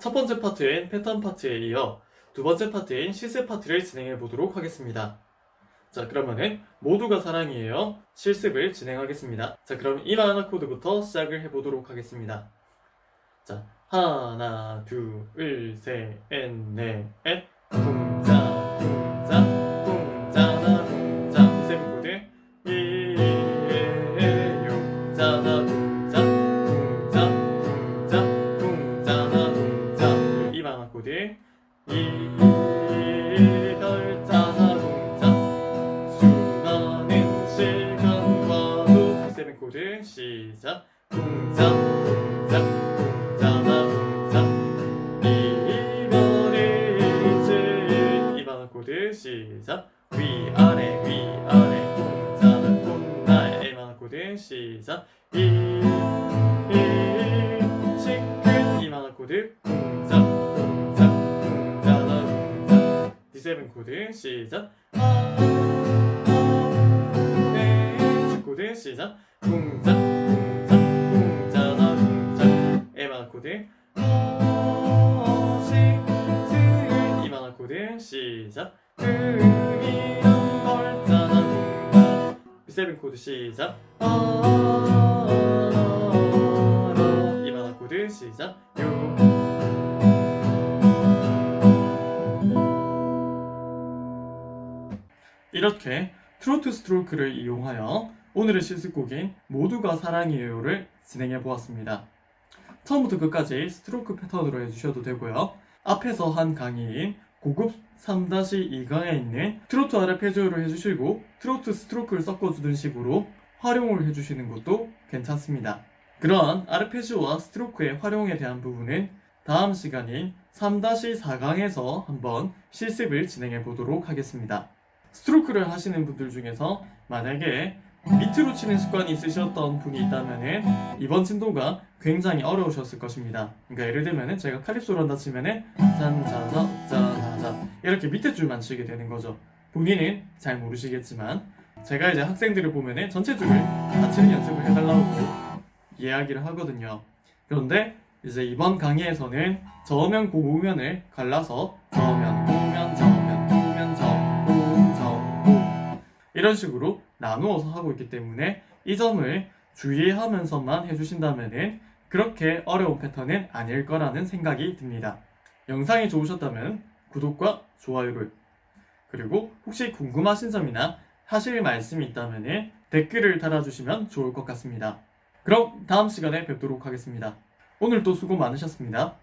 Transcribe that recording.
첫 번째 파트인 패턴 파트에 이어 두 번째 파트인 실습 파트를 진행해 보도록 하겠습니다. 자 그러면은 모두가 사랑이에요 실습을 진행하겠습니다. 자 그럼 1화 하나 코드부터 시작을 해 보도록 하겠습니다. 자 하나 둘셋넷넷 쿵자 쿵자 쿵자나 쿵자 쌤 코드 1 그리고 이 만화 코드, 이, 별자나 공자, 수많은 시간과도 세븐 코드 시작. 공자 공자 공자나 공자. 이번에 이번 코드 시작. 위아래 위아래 공자나 공나 이번 코드 시작. 이 디세븐 코드 시작 네, 코드 시작. 공자, 공자, 공자나 공자. 에마나 코드. 이마나 코드 시작. 흥이란 벌자나 공자. 세븐 코드 시작. 이렇게 트로트 스트로크를 이용하여 오늘의 실습곡인 모두가 사랑이에요를 진행해 보았습니다. 처음부터 끝까지 스트로크 패턴으로 해주셔도 되고요. 앞에서 한 강의인 고급 3-2강에 있는 트로트 아르페지오를 해주시고 트로트 스트로크를 섞어주는 식으로 활용을 해주시는 것도 괜찮습니다. 그러한 아르페지오와 스트로크의 활용에 대한 부분은 다음 시간인 3-4강에서 한번 실습을 진행해 보도록 하겠습니다. 스트로크를 하시는 분들 중에서 만약에 밑으로 치는 습관이 있으셨던 분이 있다면은 이번 진도가 굉장히 어려우셨을 것입니다. 그러니까 예를 들면은 제가 칼립소를 한다 치면은 짠자자 짜자자 이렇게 밑에 줄만 치게 되는 거죠. 본인은 잘 모르시겠지만 제가 이제 학생들을 보면은 전체 줄을 다 치는 연습을 해달라고 이야기를 하거든요. 그런데 이제 이번 강의에서는 저면 고우면을 갈라서 저면 고면 이런 식으로 나누어서 하고 있기 때문에 이 점을 주의하면서만 해주신다면은 그렇게 어려운 패턴은 아닐 거라는 생각이 듭니다. 영상이 좋으셨다면 구독과 좋아요를 그리고 혹시 궁금하신 점이나 하실 말씀이 있다면 댓글을 달아주시면 좋을 것 같습니다. 그럼 다음 시간에 뵙도록 하겠습니다. 오늘도 수고 많으셨습니다.